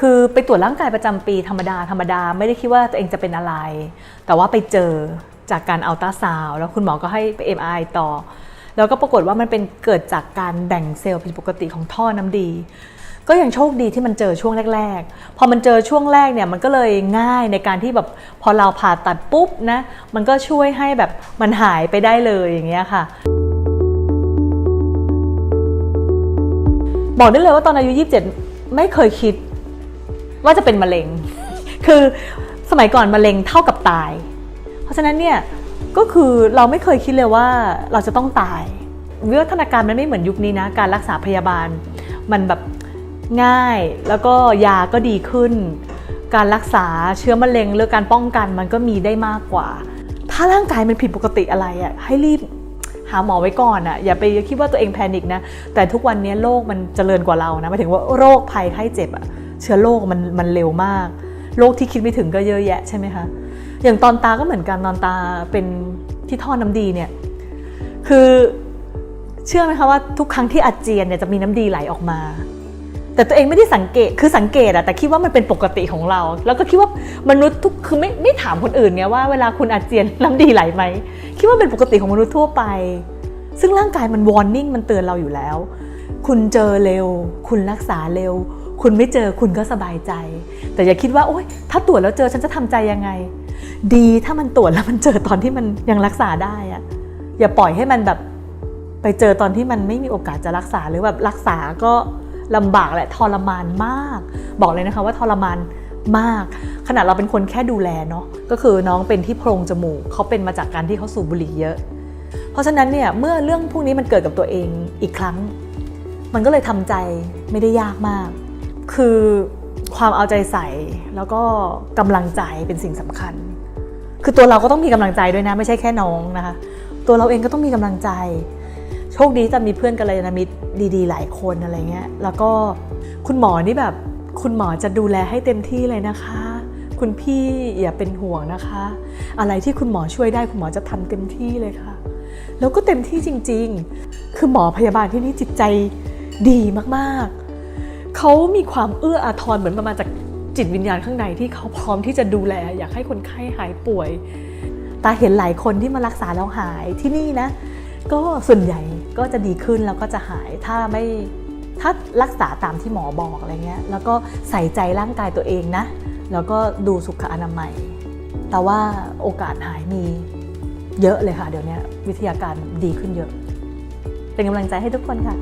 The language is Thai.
คือไปตรวจร่างกายประจำปีธรรมดาธรรมดาไม่ได้คิดว่าตัวเองจะเป็นอะไร แต่ว่าไปเจอจากการอัลตราซาวแล้วคุณหมอก็ให้ไป MRI ต่อ แล้วก็ปรากฏว่ามันเป็นเกิดจากการแบ่งเซลล์ผิดปกติของท่อน้ำดี ก็ยังโชคดีที่มันเจอช่วงแรก ๆ พอมันเจอช่วงแรกเนี่ยมันก็เลยง่ายในการที่แบบพอเราผ่าตัดปุ๊บนะมันก็ช่วยให้แบบมันหายไปได้เลยอย่างเงี้ยค่ะบอกได้เลยว่าตอนอายุ 27 ไม่เคยคิด ว่าจะเป็นมะเร็ง คือสมัยก่อนมะเร็งเท่ากับตาย เพราะฉะนั้นเนี่ยก็คือเราไม่เคยคิดเลยว่าเราจะต้องตายวิวัฒนาการมันไม่เหมือนยุคนี้นะ การรักษาพยาบาล มันแบบง่ายแล้วก็ยาก็ดีขึ้น การรักษาเชื้อมะเร็งหรือการป้องกันมันก็มีได้มากกว่า ถ้าร่างกายมันผิดปกติอะไรอะ่ะให้รีบหาหมอไว้ก่อนอะ่ะอย่าไปคิดว่าตัวเองแพนิคนะแต่ทุกวันนี้โรคมันเจริญกว่าเรานะหมายถึงว่าโรคภัยไข้เจ็บอะ่ะ เชื้อโรคมันมันเร็วมาก โรคที่คิดไม่ถึงก็เยอะแยะใช่ไหมคะ อย่างตอนตาก็เหมือนกันตอนตาเป็นที่ท่อน้ำดีเนี่ย คือเชื่อไหมคะว่าทุกครั้งที่อาเจียนเนี่ยจะมีน้ำดีไหลออกมา แต่ตัวเองไม่ได้สังเกตคือสังเกตอะแต่คิดว่ามันเป็นปกติของเรา แล้วก็คิดว่ามนุษย์ทุกคือไม่ไม่ถามคนอื่นไงว่าเวลาคุณอาเจียนน้ำดีไหลไหมคิดว่าเป็นปกติของมนุษย์ทั่วไป ซึ่งร่างกายมันวอร์นิ่งมันเตือนเราอยู่แล้ว คุณเจอเร็ว คุณรักษาเร็ว คุณไม่เจอคุณก็สบายใจ แต่อย่าคิดว่าโอ๊ยถ้าตรวจแล้วเจอฉันจะทำใจยังไง ดีถ้ามันตรวจแล้วมันเจอตอนที่มันยังรักษาได้อะอย่าปล่อยให้มันแบบไปเจอตอนที่มันไม่มีโอกาสจะรักษาหรือแบบรักษาก็ลำบากและทรมานมาก บอกเลยนะคะว่าทรมานมาก ขนาดเราเป็นคนแค่ดูแลเนาะก็คือน้องเป็นที่โพรงจมูกเขาเป็นมาจากการที่เขาสูบบุหรี่เยอะ เพราะฉะนั้นเนี่ยเมื่อเรื่องพวกนี้มันเกิดกับตัวเองอีกครั้ง มันก็เลยทำใจไม่ได้ยากมาก คือความเอาใจใส่แล้วก็กำลังใจเป็นสิ่งสำคัญ คือตัวเราก็ต้องมีกำลังใจด้วยนะ ไม่ใช่แค่น้องนะคะ ตัวเราเองก็ต้องมีกำลังใจ โชคดีจะมีเพื่อนกัลยาณมิตรดีๆ หลายคนอะไรเงี้ย แล้วก็คุณหมอนี่แบบคุณหมอจะดูแลให้เต็มที่เลยนะคะ คุณพี่อย่าเป็นห่วงนะคะ อะไรที่คุณหมอช่วยได้คุณหมอจะทำเต็มที่เลยค่ะ แล้วก็เต็มที่จริง ๆ คือหมอพยาบาลที่นี่จิตใจดีมากๆ เขามีความเอื้ออาทรเหมือนประมาณจากจิตวิญญาณข้างในที่เขาพร้อมที่จะดูแล อยากให้คนไข้หายป่วย ตาเห็นหลายคนที่มารักษาแล้วหายที่นี่นะ ก็ส่วนใหญ่ก็จะดีขึ้นแล้วก็จะหายถ้าไม่ถ้ารักษาตามที่หมอบอกอะไรเงี้ยแล้วก็ใส่ใจร่างกายตัวเองนะ แล้วก็ดูสุขอนามัย แต่ว่าโอกาสหายมีเยอะเลยค่ะ เดี๋ยวนี้วิทยาการดีขึ้นเยอะ เป็นกำลังใจให้ทุกคนค่ะ